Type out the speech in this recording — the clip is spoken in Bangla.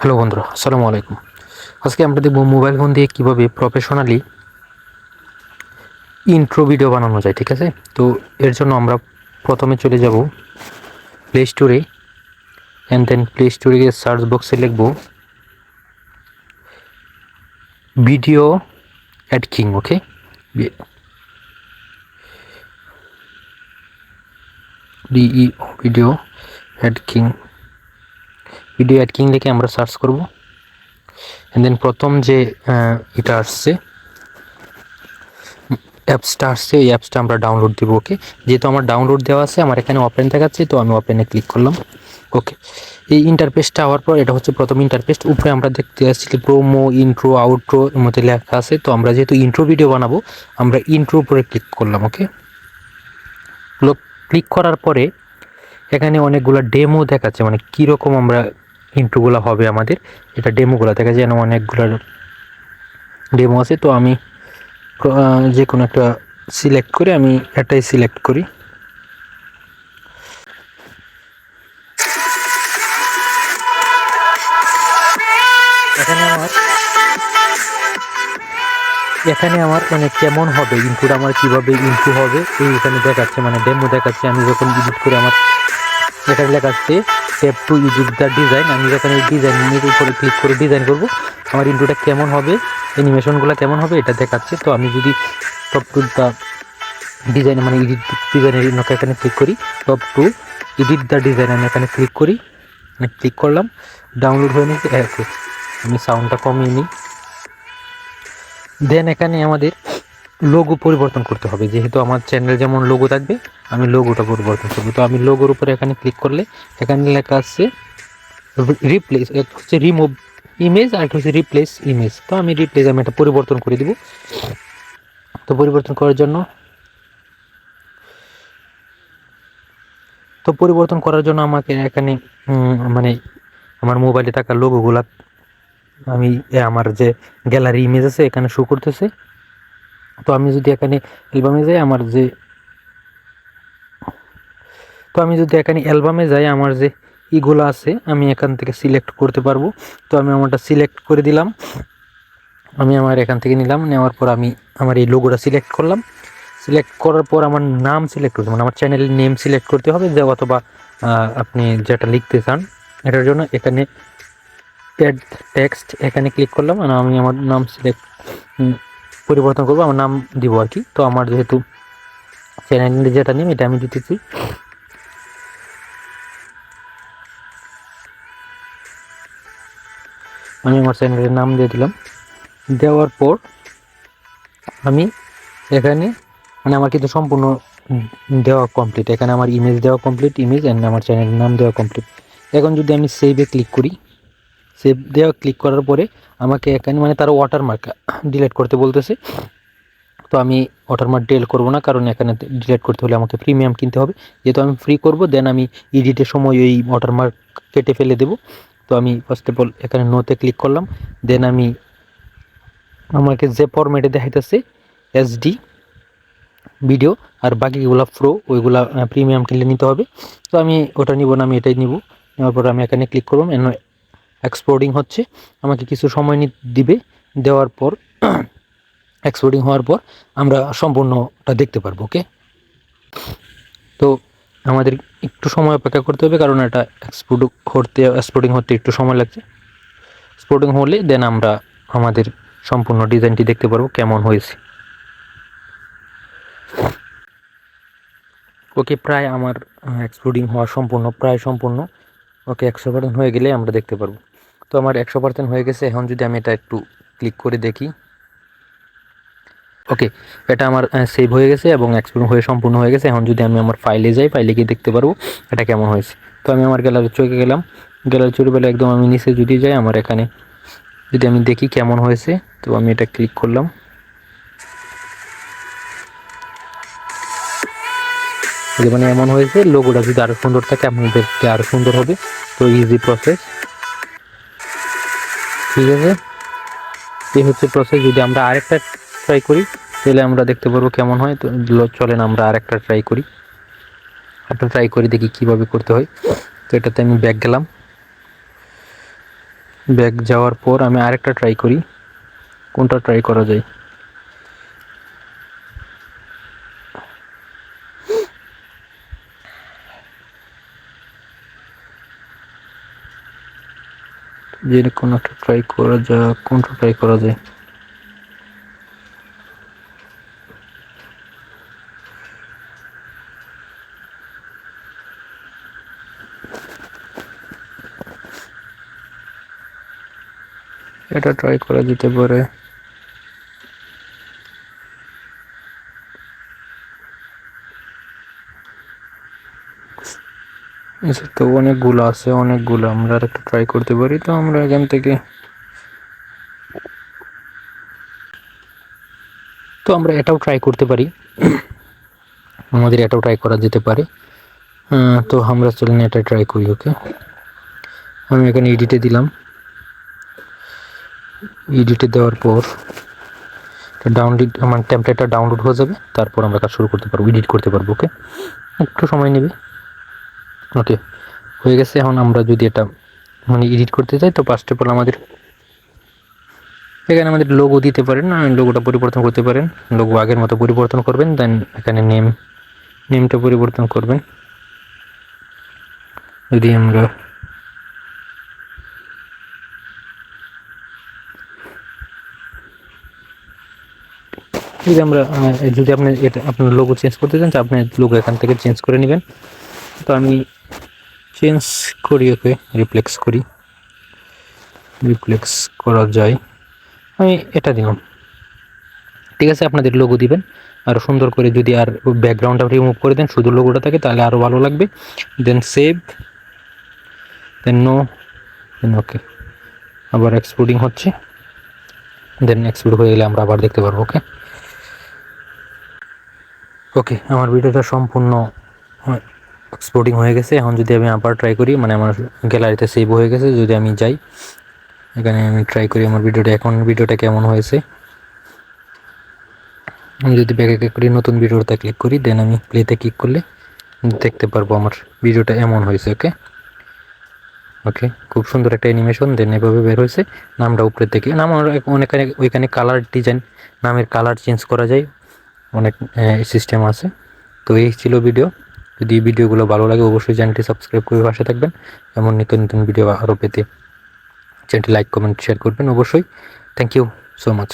হ্যালো বন্ধুরা, আসসালামু আলাইকুম। আজকে আমরা দেখব মোবাইল ফোন দিয়ে কীভাবে প্রফেশনালি ইন্ট্রো ভিডিও বানানো যায়, ঠিক আছে? তো এর জন্য আমরা প্রথমে চলে যাব প্লে স্টোরে অ্যান্ড দেন প্লে স্টোরে গিয়ে সার্চ বক্সে লিখব video ad king okay DE video ad king video ad king লিখে আমরা সার্চ করব? দেন প্রথম যে এটা আসছে অ্যাপসটা আসছে ওই অ্যাপসটা আমরা ডাউনলোড দেবো ওকে যেহেতু আমার ডাউনলোড দেওয়া আছে, আমার এখানে ওপেন দেখাচ্ছে, তো আমি ওপেনে ক্লিক করলাম ওকে এই ইন্টারপেসটা হওয়ার পর, এটা হচ্ছে প্রথম ইন্টারপেস উপরে আমরা দেখতে আসছি প্রোমো ইন্ট্রো আউট্রো এর মধ্যে লেখা আছে, তো আমরা যেহেতু ইন্ট্রো ভিডিও বানাবো, আমরা ইন্ট্রো উপরে ক্লিক করলাম ওকে ক্লিক করার পরে, এখানে অনেকগুলো ডেমো দেখাচ্ছে মানে কীরকম আমরা ইন্ট্রোগুলো হবে আমাদের। এটা ডেমোগুলো, দেখা যায় অনেকগুলো ডেমো আছে। তো আমি যে কোনো একটা সিলেক্ট করে আমি এটাই সিলেক্ট করি। এখানে আমার এখানে আমার মানে কেমন হবে? ইনপুট আমার কীভাবে ইনপু হবে? এই এখানে দেখাচ্ছে মানে ডেমো দেখাচ্ছে। আমি যখন এডিট করে আমার এখানে লেখাচ্ছে step two edit the design আমি যখন এই ডিজাইনের উপরে ক্লিক করে ডিজাইন করব, আমার ইন্টুটা কেমন হবে অ্যানিমেশনগুলো কেমন হবে, এটা দেখাচ্ছে। তো আমি যদি টপ টু দ্য ডিজাইন মানে ইডিট ডিজাইনের এখানে ক্লিক করি tap to edit the design আমি এখানে ক্লিক করি মানে ক্লিক করলাম ডাউনলোড হয়ে নিয়েছে আমি সাউন্ডটা কমিয়ে নিই। দেন এখানে আমাদের লোগো পরিবর্তন করতে হবে। যেহেতু আমার চ্যানেল যেমন লোগো থাকবে, আমি লোগোটা পরিবর্তন করব। তো আমি লোগোর উপরে এখানে ক্লিক করলে, এখানে লেখা আছে রিপ্লেস এক হচ্ছে রিমুভ ইমেজ আর হচ্ছে রিপ্লেস ইমেজ তো আমি রিপ্লেস আমি এটা পরিবর্তন করে দিব। তো পরিবর্তন করার জন্য, তো পরিবর্তন করার জন্য আমাকে এখানে মানে আমার মোবাইলে থাকা লোগোগুলা আমি আমার যে গ্যালারি ইমেজ আছে, এখানে শো করতেছে। তো আমি যদি এখানে অ্যালবামে যাই, আমার যে তো আমি যদি এখানে অ্যালবামে যাই, আমার যে ইগুলো আছে, আমি এখান থেকে সিলেক্ট করতে পারব। তো আমি আমারটা সিলেক্ট করে দিলাম। আমি আমার এখান থেকে নিলাম। নেওয়ার পর আমি আমার এই লোগোটা সিলেক্ট করলাম। সিলেক্ট করার পর আমার নাম সিলেক্ট করতে মানে আমার চ্যানেলের নেম সিলেক্ট করতে হবে যে, অথবা আপনি যেটা লিখতে চান, এটার জন্য এখানে অ্যাড টেক্সট এখানে ক্লিক করলাম। আর আমি আমার নাম সিলেক্ট পরিবর্তন করব, আমার নাম দিব আর কি। তো আমার যেহেতু চ্যানেল যেটা নেম এটা আমি দিতেছি। আমি আমার চ্যানেলের নাম দিয়ে দিলাম। দেওয়ার পর আমি এখানে মানে আমার কিন্তু সম্পূর্ণ দেওয়া কমপ্লিট এখানে আমার ইমেজ দেওয়া কমপ্লিট ইমেজ অ্যান্ড আমার চ্যানেলের নাম দেওয়া কমপ্লিট এখন যদি আমি সেভে ক্লিক করি সেভ দেওয়া ক্লিক করার পরে আমাকে এখানে মানে তারা ওয়াটারমার্ক ডিলেট করতে বলতেছে। তো আমি ওয়াটারমার্ক ডিলিট করব না, কারণ এখানে ডিলেট করতে হলে আমাকে প্রিমিয়াম কিনতে হবে। যেহেতু আমি ফ্রি করব দেন আমি এডিটের সময় ওই ওয়াটারমার্ক কেটে ফেলে দেব। তো আমি ফার্স্ট অফ অল এখানে নোতে ক্লিক করলাম। দেন আমি আমাকে যে ফরম্যাটে দেখাইতেছে এসডি ভিডিও আর বাকিগুলো প্রো ওইগুলা প্রিমিয়াম কিনলে নিতে হবে। তো আমি ওটা নিব না, আমি এটাই নিব। নেওয়ার পর আমি এখানে ক্লিক করব। এক্সপোর্টিং হচ্ছে। আমাকে কিছু সময় দিবে, দেওয়ার পর এক্সপোর্টিং হওয়ার পর আমরা সম্পূর্ণটা দেখতে পারব ওকে তো আমাদের একটু সময় অপেক্ষা করতে হবে, কারণ এটা এক্সপোর্ট করতে এক্সপোর্টিং হতে একটু সময় লাগছে। এক্সপোর্টিং হলে দেন আমরা আমাদের সম্পূর্ণ ডিজাইনটি দেখতে পারব, কেমন হয়েছে। ওকে, প্রায় আমার এক্সপোর্টিং হওয়া সম্পূর্ণ, প্রায় সম্পূর্ণ, ওকে একশো হয়ে গেলে আমরা দেখতে পারব। তো আমার একশো পার্সেন্ট হয়ে গেছে। এখন যদি আমি এটা একটু ক্লিক করে দেখি। ওকে এটা আমার সেভ হয়ে গেছে এবং এক্সপোর্ট হয়ে, সম্পূর্ণ হয়ে গেছে। এখন যদি আমি আমার ফাইলে যাই ফাইলে গিয়ে দেখতে পারব এটা কেমন হয়েছে। তো আমি আমার গ্যালারি চোখে গেলাম। গ্যালারি চোখে পেলে একদম আমি নিচে যদি যাই, আমার এখানে যদি আমি দেখি কেমন হয়েছে, তো আমি এটা ক্লিক করলাম। মানে এমন হয়েছে লোগোটা যদি আরও সুন্দর থাকে আপনাদেরকে আরও সুন্দর হবে। তো ইজি প্রসেস ঠিক আছে? এই হচ্ছে প্রসেস যদি আমরা আরেকটা ট্রাই করি, তাহলে আমরা দেখতে পারব কেমন হয়। তো চলেন আমরা আরেকটা ট্রাই করি। একটা ট্রাই করি, দেখি কীভাবে করতে হয়। তো এটাতে আমি ব্যাগ গেলাম। ব্যাগ যাওয়ার পর আমি আরেকটা ট্রাই করি। কোনটা ট্রাই করা যায়? যে কোনো একটা ট্রাই করা যা কোনটা ট্রাই করা যায়। এটা ট্রাই করা যেতে পারে। এসব তো অনেকগুলো আছে, অনেকগুলো আমরা আর একটা ট্রাই করতে পারি, তো আমরা এখান থেকে তো আমরা এটাও ট্রাই করতে পারি। আমাদের এটাও ট্রাই করা যেতে পারে। তো আমরা চলেন এটা ট্রাই করি ওকে আমি এখানে এডিটে দিলাম। এডিটে দেওয়ার পর ডাউনলোড আমার টেমপ্লেটটা ডাউনলোড হয়ে যাবে, তারপর আমরা কাজ শুরু করতে পারব এডিট করতে পারব ওকে একটু সময় নেবে। ওকে হয়ে গেছে, এখন আমরা যদি এটা মানে এডিট করতে চাই, তো ফার্স্ট অফ অল আমাদের এখানে আমাদের লোগো দিতে পারেন লোগোটা পরিবর্তন করতে পারেন লোগো আগের মতো পরিবর্তন করবেন দেন এখানে নেম নেমটা পরিবর্তন করবেন। যদি আমরা যদি আমরা যদি আপনি এটা, আপনার লোগো চেঞ্জ করতে চান আপনি লোগো এখান থেকে চেঞ্জ করে নেবেন। তো আমি চেঞ্জ করি ওকে রিপ্লেক্স করি। রিপ্লেক্স করা যায়। আমি এটা দিলাম। ঠিক আছে, আপনাদের লোগো দিবেন। আর সুন্দর করে যদি আর ব্যাকগ্রাউন্ডটা রিমুভ করে দেন, শুধু লোগোটা থাকে, তাহলে আরও ভালো লাগবে। দেন সেভ দেন নো দেন ওকে আবার এক্সপোর্টিং হচ্ছে। দেন এক্সপোর্ট হয়ে গেলে আমরা আবার দেখতে পারব ওকে ওকে আমার ভিডিওটা সম্পূর্ণ এক্সপোর্টিং হয়ে গেছে। এখন যদি আমি আবার ট্রাই করি মানে আমার গ্যালারিতে সেভ হয়ে গেছে, যদি আমি যাই, এখানে আমি ট্রাই করি আমার ভিডিওটা এখন ভিডিওটা কেমন হয়েছে? আমি যদি ব্যাকে ক্লিক করি, নতুন ভিডিওতে ক্লিক করি দেন আমি প্লেতে ক্লিক করলে দেখতে পারব আমার ভিডিওটা এমন হয়েছে ওকে ওকে খুব সুন্দর একটা অ্যানিমেশন দেন এভাবে বের হয়েছে। নামটা উপরে থেকে নাম অনেক ওইখানে কালার ডিজাইন নামের কালার চেঞ্জ করা যায়। অনেক সিস্টেম আছে। তো এই ছিল ভিডিও যদি ভিডিওগুলো ভালো লাগে, অবশ্যই চ্যানেলটি সাবস্ক্রাইব করে পাশে থাকবেন। এমন নিত্য নতুন ভিডিও আরও পেতে চ্যানেলটি লাইক, কমেন্ট শেয়ার করবেন অবশ্যই। Thank you so much